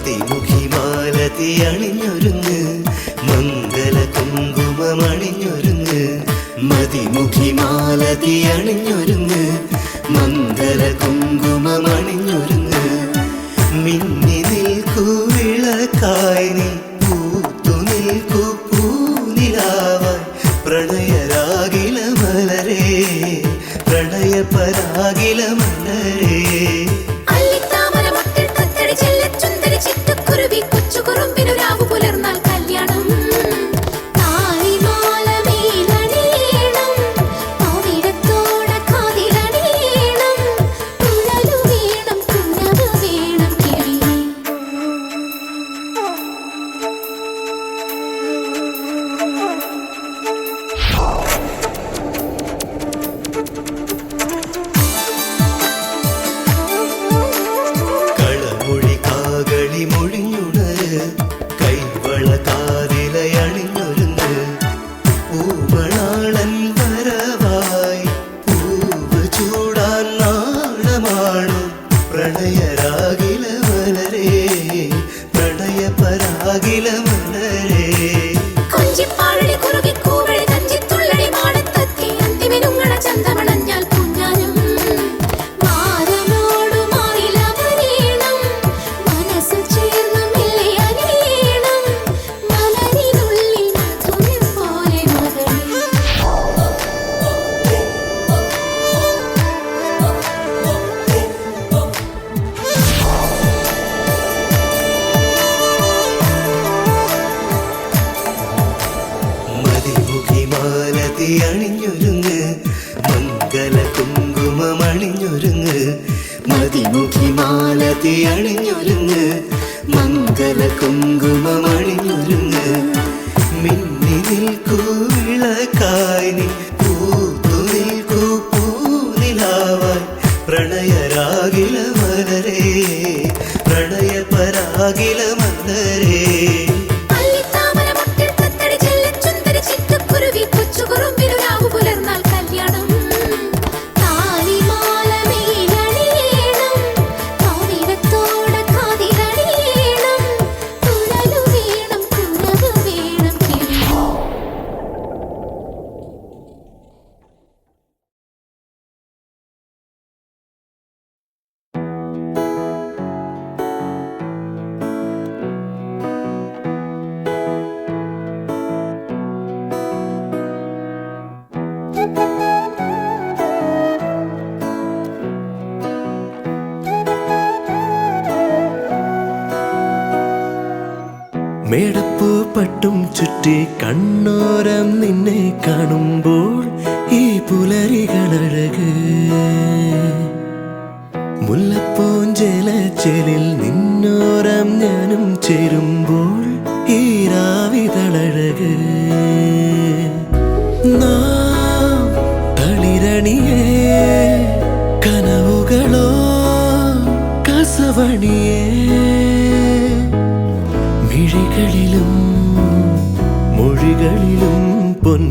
മതിമുഖി മാലതി അണിഞ്ഞൊരുങ്ങ്. മംഗല കുങ്കുമമണിഞ്ഞൊരുങ്ങ്. മതിമുഖി മാലതി അണിഞ്ഞൊരുങ്ങ്. മംഗല കുങ്കുമമണിഞ്ഞൊരുങ്ങ്. മിന്നി നിൽക്കൂ വിളക്കായി നീ പൂത്തു നിൽക്കൂ പ്രണയരാകില കൊഞ്ചിപ്പാഴടി കുറുകി കൂവഴി കഞ്ചിത്തുള്ളടി മാടത്തെത്തി. അന്തിമിനുങ്ങളെ ചന്തമണഞ്ഞാൽ മംഗല കുങ്കുമമണിഞ്ഞൊരുങ്ങ് മതിമുഖി മാലതി അണിഞ്ഞൊരുങ്ങ് മംഗല കുങ്കുമണിഞ്ഞൊരുങ്ങ് മിന്നി നിൽക്കൂ വിളക്കായി നീ പൂത്തു നിൽക്കൂ പൂനിലാവായി പ്രണയരാകില മലരേ പ്രണയപരാകില മലരേ മേടപ്പൂ പട്ടും ചുറ്റി കണ്ണോരം നിന്നെ കാണുമ്പോൾ ഈ പുലരികളഴക്. മുല്ലപ്പൂഞ്ചേലച്ചേലിൽ നിന്നോരം ഞാനും ചേരുമ്പോൾ ഈ രാവിതളഴക്. നാം തളിരണിയേ കനവുകളോ കസവണിയേ. മിഴികളിലും മൊഴികളിലും പൊൻ